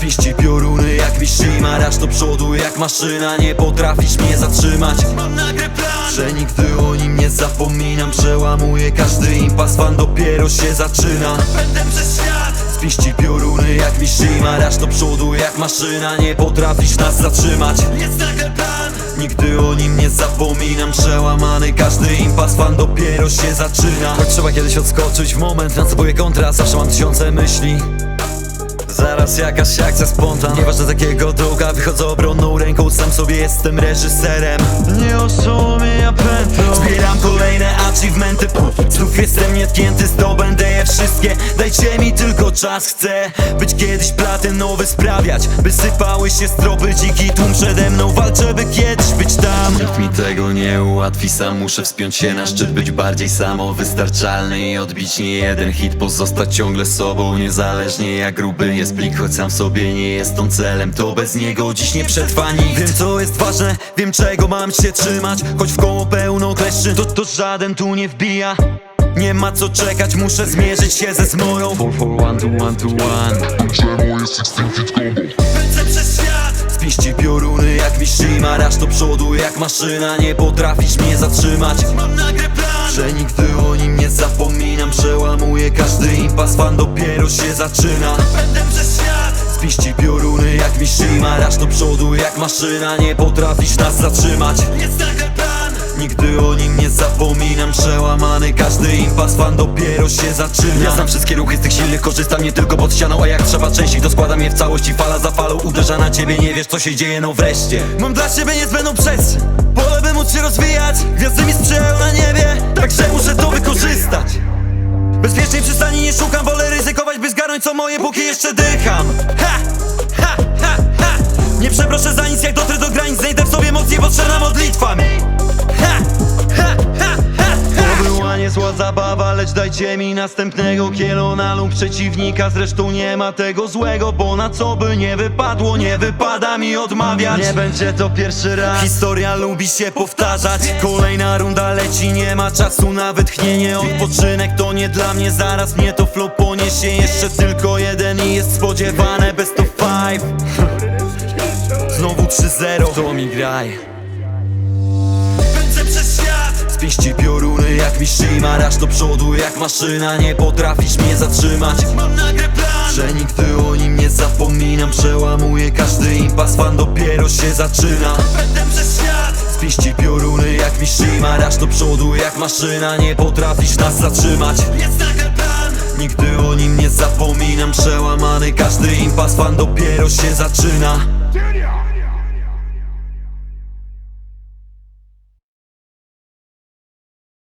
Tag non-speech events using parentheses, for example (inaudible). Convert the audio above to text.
Piści pioruny jak wisi Marasz do przodu jak maszyna. Nie potrafisz mnie zatrzymać. Mam nagle plan. Że nigdy o nim nie zapominam Przełamuję każdy impas Fan dopiero się zaczyna. Będę przez świat. Spiści pioruny jak wisi Marasz do przodu jak maszyna. Nie potrafisz nas zatrzymać. Jest nagle plan. Nigdy o nim nie zapominam. Przełamany każdy impas Fan dopiero się zaczyna. Choć trzeba kiedyś odskoczyć w moment. Na sobie kontra Zawsze mam tysiące myśli. Zaraz jakaś akcja spontan. Nieważne z jakiego droga Wychodzę obronną ręką. Sam sobie jestem reżyserem. Nie oszołomienia pętlą Zbieram kolejne achievementy Znów jestem nietknięty Zdobędę je wszystkie. Dajcie mi tylko czas Chcę być kiedyś platynowy Sprawiać by sypały się stropy. Dziki tłum przede mną Walczę by kiedyś być tam. Nikt mi tego nie ułatwi Sam muszę wspiąć się na szczyt Być bardziej samowystarczalny I odbić nie jeden hit Pozostać ciągle sobą Niezależnie jak gruby jest plik Choć sam w sobie nie jest on celem To bez niego dziś nie przetrwa nikt. Wiem co jest ważne Wiem czego mam się trzymać Choć w koło pełno kleszczy To, to żaden tu nie wbija nie ma co czekać, muszę zmierzyć się ze zmorą 4 for one to one to one. Czemu jest Extreme Fit Combo? Pędzę przez świat Spiści pioruny jak mi Marasz do przodu jak maszyna Nie potrafisz mnie zatrzymać. Mam nagle plan. Że nigdy o nim nie zapominam. Przełamuję każdy impas Fan dopiero się zaczyna. Będę przez świat. Spiści pioruny jak mi Marasz do przodu jak maszyna Nie potrafisz nas zatrzymać. Jest nagle plan Nigdy o nim nie zapominam. Przełamany każdy impas Fan dopiero się zaczyna. Ja znam wszystkie ruchy z tych silnych Korzystam nie tylko pod ścianą A jak trzeba częściej to składam je w całości. Fala za falą uderza na ciebie Nie wiesz co się dzieje no wreszcie. Mam dla ciebie niezbędną przestrzeń. Pole by móc się rozwijać. Gwiazdy mi sprzyjają na niebie. Także muszę to wykorzystać. Bezpiecznej przystani nie szukam. Wolę ryzykować by zgarnąć co moje Póki jeszcze dycham. Ha! Ha! Ha! Ha! Nie przeproszę za nic jak dotrę do granic. Znajdę w sobie moc niepotrzebna modlitwa zabawa, lecz dajcie mi następnego kielona lub przeciwnika. Zresztą nie ma tego złego, bo na co by nie wypadło, nie wypada mi odmawiać. Nie będzie to pierwszy raz. Historia lubi się powtarzać. Kolejna runda leci, nie ma czasu na wytchnienie. Odpoczynek to nie dla mnie, zaraz mnie to flow poniesie. Jeszcze tylko jeden i jest spodziewane best of five. (laughs) Znowu 3-0, to mi graj. Pędzę przez świat. Spiści pioruny jak mi Marasz do przodu jak maszyna Nie potrafisz mnie zatrzymać. Mam nagle plan. Że nigdy o nim nie zapominam Przełamuję każdy impas Fan dopiero się zaczyna. Będę przez świat. Spiści pioruny jak mi Marasz do przodu jak maszyna Nie potrafisz nas zatrzymać. Jest nagle plan. Nigdy o nim nie zapominam Przełamany każdy impas Fan dopiero się zaczyna!